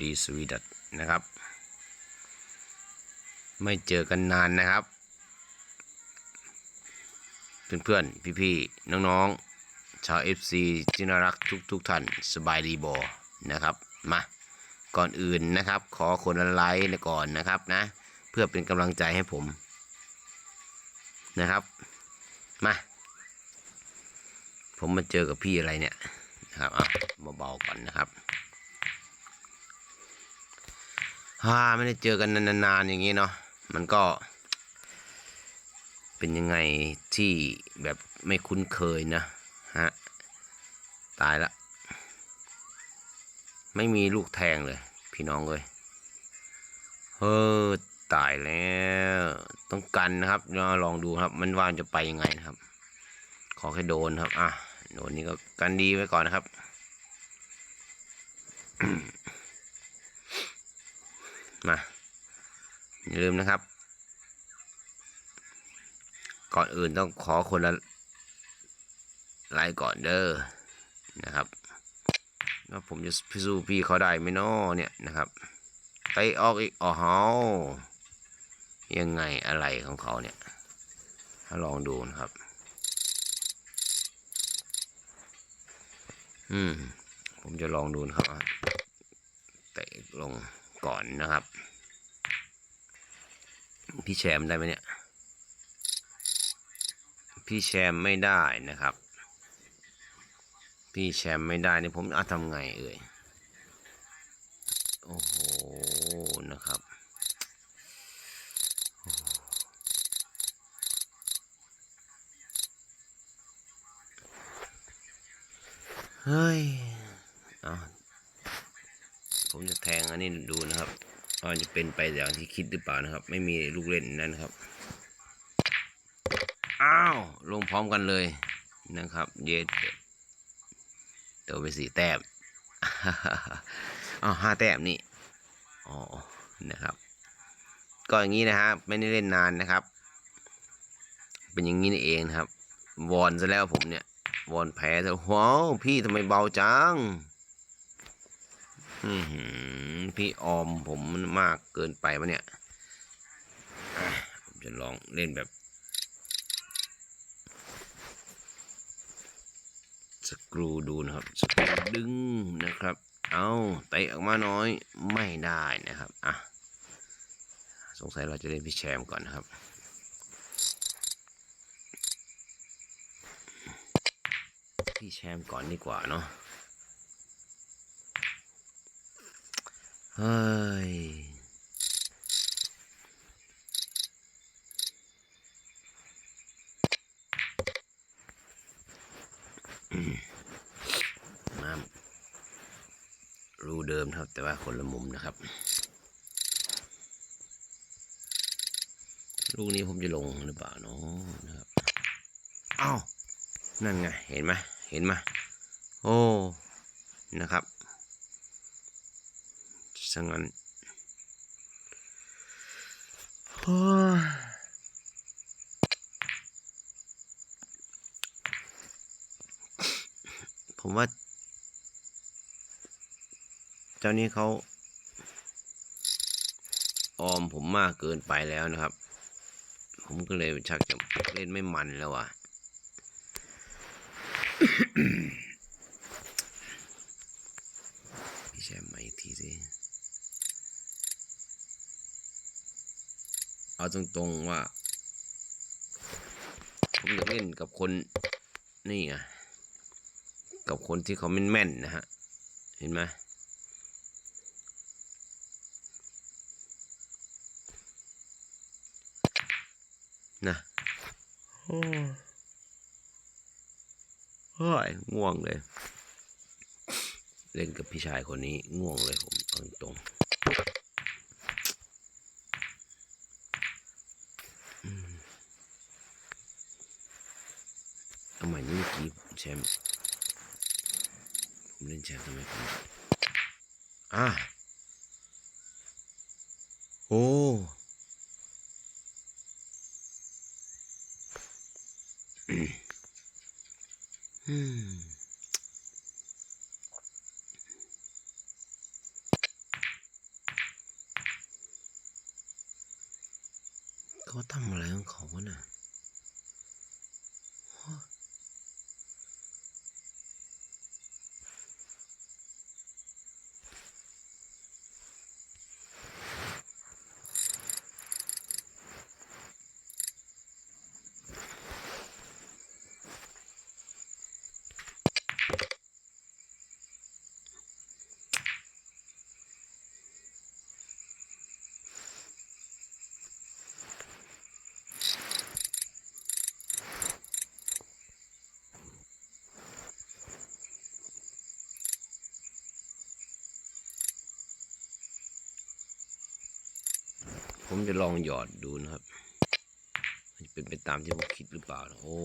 ดีสวีดัตนะครับ ไม่เจอกันนานนะครับ เพื่อนๆ พี่ๆ น้องๆ ชาว FC ที่น่ารักทุกทุกๆท่านสบายดีบอนะครับ มา ก่อนอื่นนะครับ ขอคนละไลค์ก่อนนะครับนะ เพื่อเป็นกำลังใจให้ผมนะครับ มา ผมมาเจอกับพี่อะไรเนี่ยนะครับอะเบาๆก่อนนะครับ ฮ่าไม่ได้เจอกันนานๆอย่างนี้เนาะมันก็ เป็นยังไงที่แบบไม่คุ้นเคยนะฮะตายละ ไม่มีลูกแทงเลย พี่น้องเลยเฮ้อตายแล้ว ต้องกันนะครับเดี๋ยวลองดูครับ มันว่าจะไปยังไงนะครับ ขอแค่โดนครับ อะโดนนี้ก็กันดีไว้ก่อนนะครับ มาอย่าลืมนะครับ ก่อนอื่นต้องขอคนละไลค์ก่อนเด้อนะครับว่าผมจะพิสูจพี่เขาได้ไหมน้อเนี่ยนะครับไปออกอีกอ๋อเฮายังไงอะไรของเขาเนี่ยถ้าลองดูนะครับ อืม ผมจะลองดูนะครับเตะลง ก่อนนะครับ พี่แชมได้ไหมเนี่ย พี่แชมป์ไม่ได้นะครับ พี่แชมป์ไม่ได้นี่ผมอาทำไงเอ่ยโอ้โหนะครับเฮ้ยเอา ผมจะแทงอันนี้ดูนะครับว่าจะเป็นไปอย่างที่คิดหรือเปล่านะครับ ไม่มีลูกเล่นนั่นครับอ้าวลงพร้อมกันเลยนะครับ เย็ดตัวไปสี่แต้มอ้าวห้าแต้มนี่อ๋อนะครับ ก็อย่างนี้นะฮะไม่ได้เล่นนานนะครับ เป็นอย่างนี้นี่เองนะครับ วอนซะแล้วผมเนี่ยวอนแพ้แต่ว้าวพี่ทำไมเบาจัง พี่ออมผมมันมากเกินไปปะเนี่ยผมจะลองเล่นแบบ สกรูดูนะครับ สกรูดึงนะครับ เอาเตออกมาน้อยไม่ได้นะครับ อะ สงสัยเราจะเล่นพี่แชมป์ก่อนนะครับพี่แชมป์ก่อนดีกว่าเนาะ ฮ้ยมารูเดิมครับ แต่ว่าคนละมุมนะครับ ลูกนี้ผมจะลงหรือเปล่าเนาะนะครับอ้าวนั่นไง เห็นไหมเห็นไหมโอ้ นะครับ สังงั้นผมว่า เจ้านี้เขาออมผมมากเกินไปแล้วนะครับ ผมก็เลยชักจะเล่นไม่มันแล้วอะ พี่แชมป์มาอีกทีสิ เอาตรงๆว่า ผมอยากเล่นกับคนนี่ไงกับคนที่เขาแม่นๆนะฮะ เห็นไหมนะโอ้เฮ้ยง่วงเลย เล่นกับพี่ชายคนนี้ง่วงเลยผมตรงๆ แชมป์ผมเล่นแชมป์ทำไมผมอะโอ้อืเขาทำอะไรของเขาเนี่ย ผมจะลองหยอดดูนะครับมันจะเป็นไปตามที่ผมคิดหรือเปล่า โอ้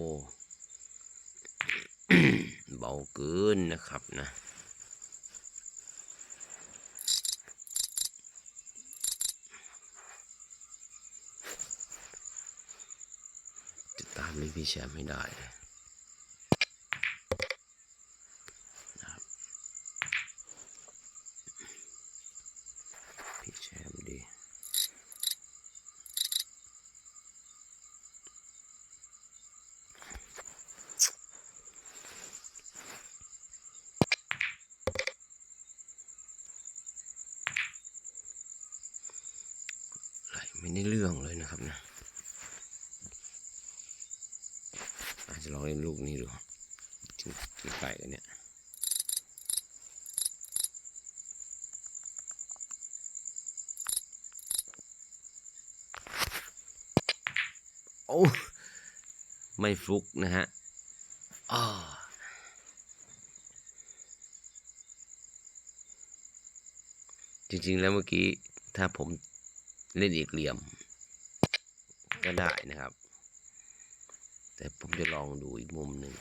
เบาเกินนะครับนะจะตามไม่พี่แชมป์ไม่ได้เลยนะครับพี่แชมป์ดี ไม่ได้เรื่องเลยนะครับนะอาจจะลองเล่นลูกนี้ดูถึงไก่กันเนี่ยโอ้ไม่ฟลุกนะฮะอ้าจริงๆแล้วเมื่อกี้ถ้าผม เล่นอีกเหลี่ยม ก็ได้นะครับ แต่ผมจะลองดูอีกมุมหนึ่ง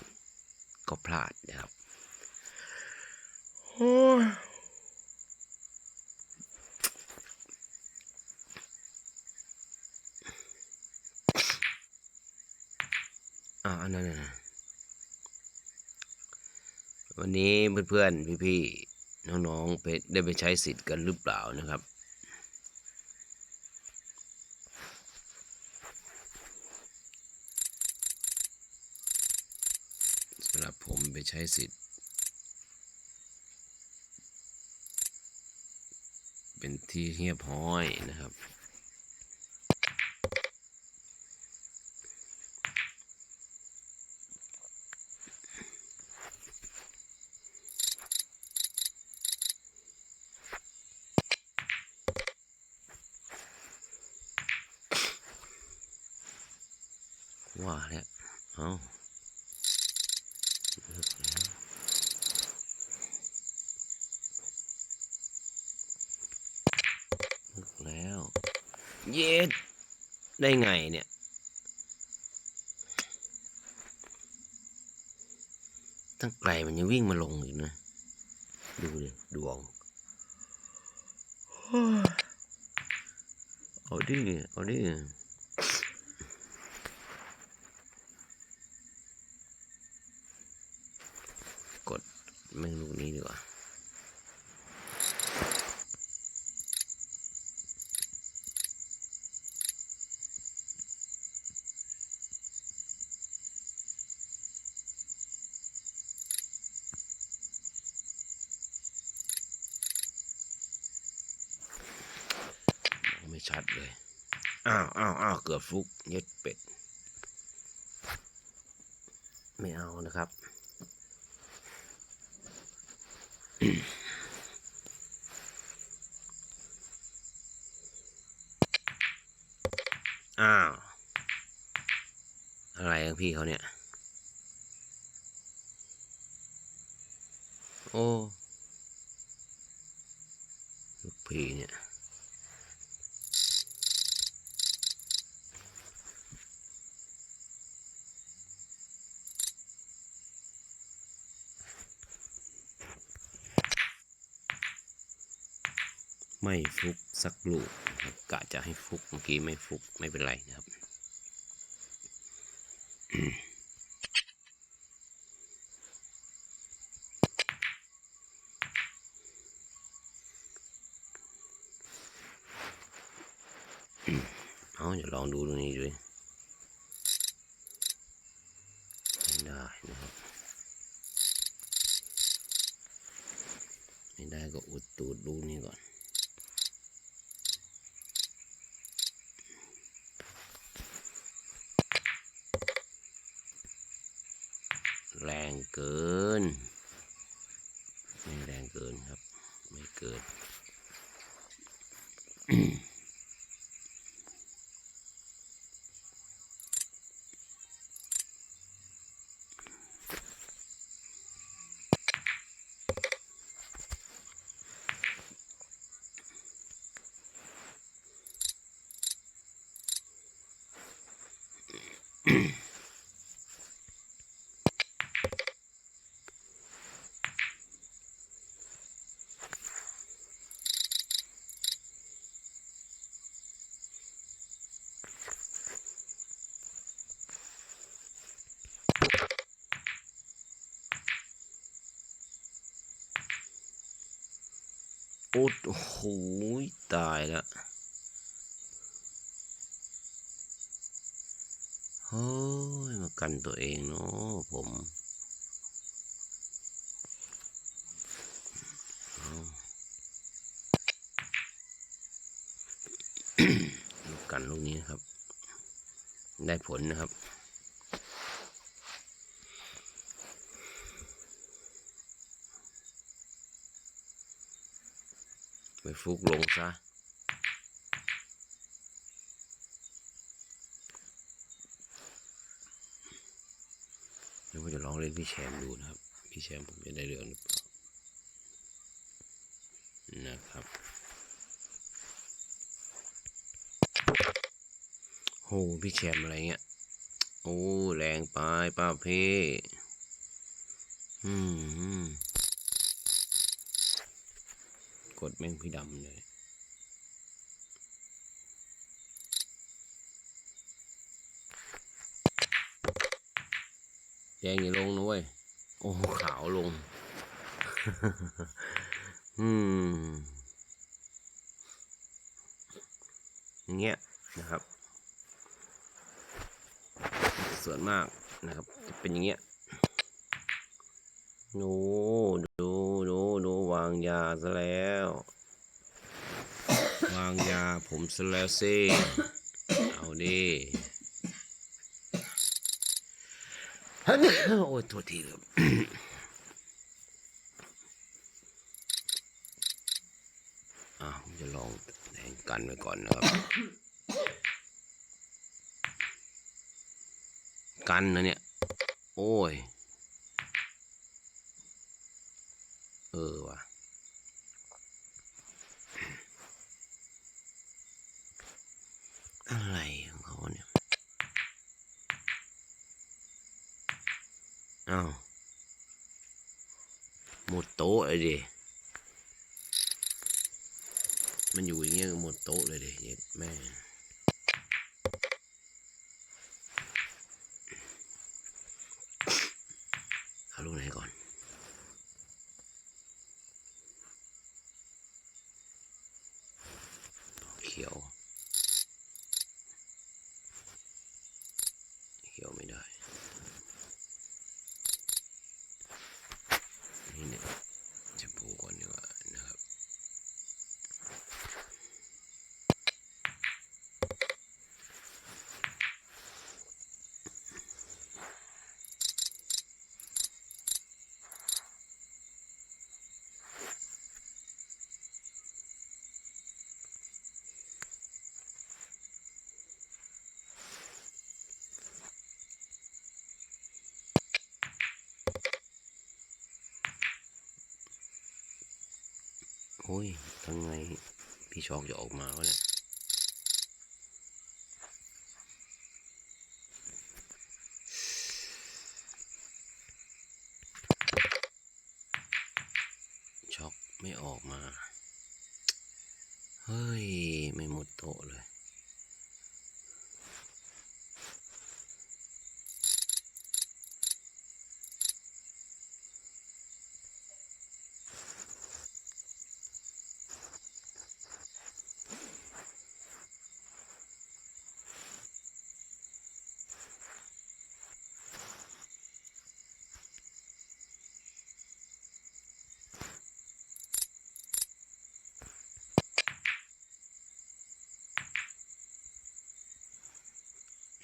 ก็พลาดนะครับโอ้ยอ่าอันนั้นนะวันนี้เพื่อนๆ พี่ๆ น้องๆไปได้ไปใช้สิทธิ์กันหรือเปล่านะครับำหรับผมไปใช้สิทธิ์ เป็นที่เฮียบห้อยนะครับ ว่าแล้วเอาเลิกแล้วเลิกแล้ว เย็ดได้ไงเนี่ย ตั้งไกลมันยังวิ่งมาลงอีกนะ ดูดิดวง เอาดิเอาดิ กดแม่งลูกนี้ดีกว่า มองไม่ ชัดเลย อ้าวอ้าวอ้าวเกือบฟลุกเย็ดเป็ด ไม่เอานะครับอ้าว อะไรของพี่เขาเนี่ย โอ้ ลูกพี่เนี่ย ไม่ฟุกสักลูกกะจะให้ฟุกเมื่อกี้ไม่ฟุกไม่เป็นไรนะครับเอาเอาเดี๋ยวลองดูตรงนี้ด้วยไม่ได้นะครับ ไม่ได้ก็อุดตูดดูนี่ก่อน แรงเกิน ไม่แรงเกินครับ ไม่เกิน โอ้โหตายแล้วเฮ้ย มากันตัวเองเนาะผมลูกกันลูกนี้นะครับ ได้ผลนะครับ ฟุกลงซะ เดี๋ยวผมจะลองเล่นพี่แชมป์ดูนะครับ พี่แชมป์ผมจะได้เรื่องหรือเปล่านะครับโหพี่แชมป์อะไรเงี้ย โอ้ แรงไปป้าเพ่อืม ก ดแมงพี่ดำเลยแดงอย่าลงนะเว้ย โอ้ขาวลง อืมอย่างเงี้ยนะครับ ส่วนมากนะครับ จะเป็นอย่างเงี้ยโน้ดูดูดู วางยาซะแล้ว วางยาผมซะแล้วสิเอาดิโอ้ยโทษทีครับอะผมจะลองแทงกันไว้ก่อนนะครับ กันนะเนี่ย โอ้ย เออว่ะ อะไรของเขาเนี่ย อ้าวหมดโต๊ะเลยดิ มันอยู่อย่างเงี้ยหมดโต๊ะเลยดิเย็ดแม่เอาลูกไหนก่อน เขียว เขียวไม่ได้ นี่เนี่ยจะปูก่อนดีกว่านะครับ โอ้ยทำไงพี่ชอกจะออกมาวะเนี่ยช็อกไม่ออกมา เฮ้ย ไม่หมดโตเลย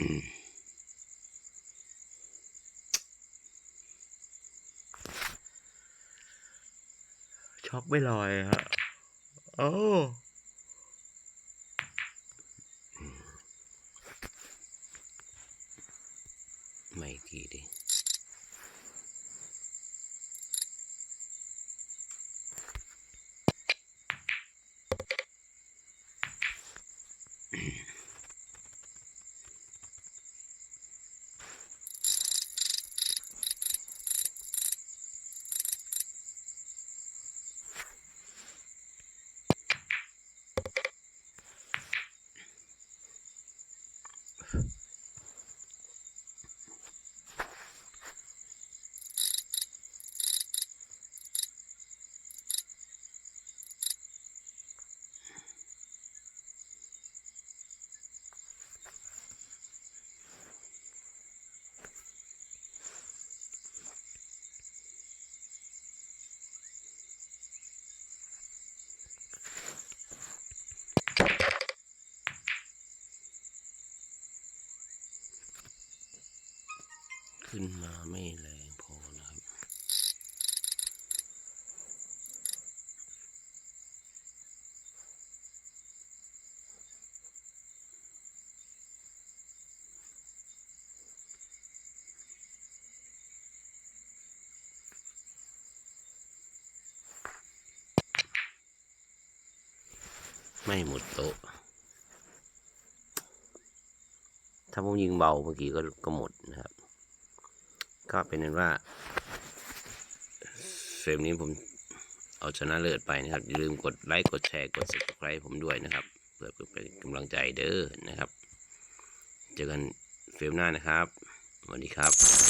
ช็อกไม่ลอยฮะโอ้ไม่อีกทีดิ ขึ้นมาไม่แรงพอนะครับ ไม่หมดโต๊ะถ้าผมยิงเบาเมื่อกี้ก็ก็หมดนะครับ ก็เป็นนั้นว่า เฟรมนี้ผมเอาชนะเลิศไปนะครับ อย่าลืมกดไลค์กดแชร์กด subscribe ผมด้วยนะครับเพื่อเป็นกำลังใจเด้อนะครับ เจอกันเฟรมหน้านะครับสวัสดีครับ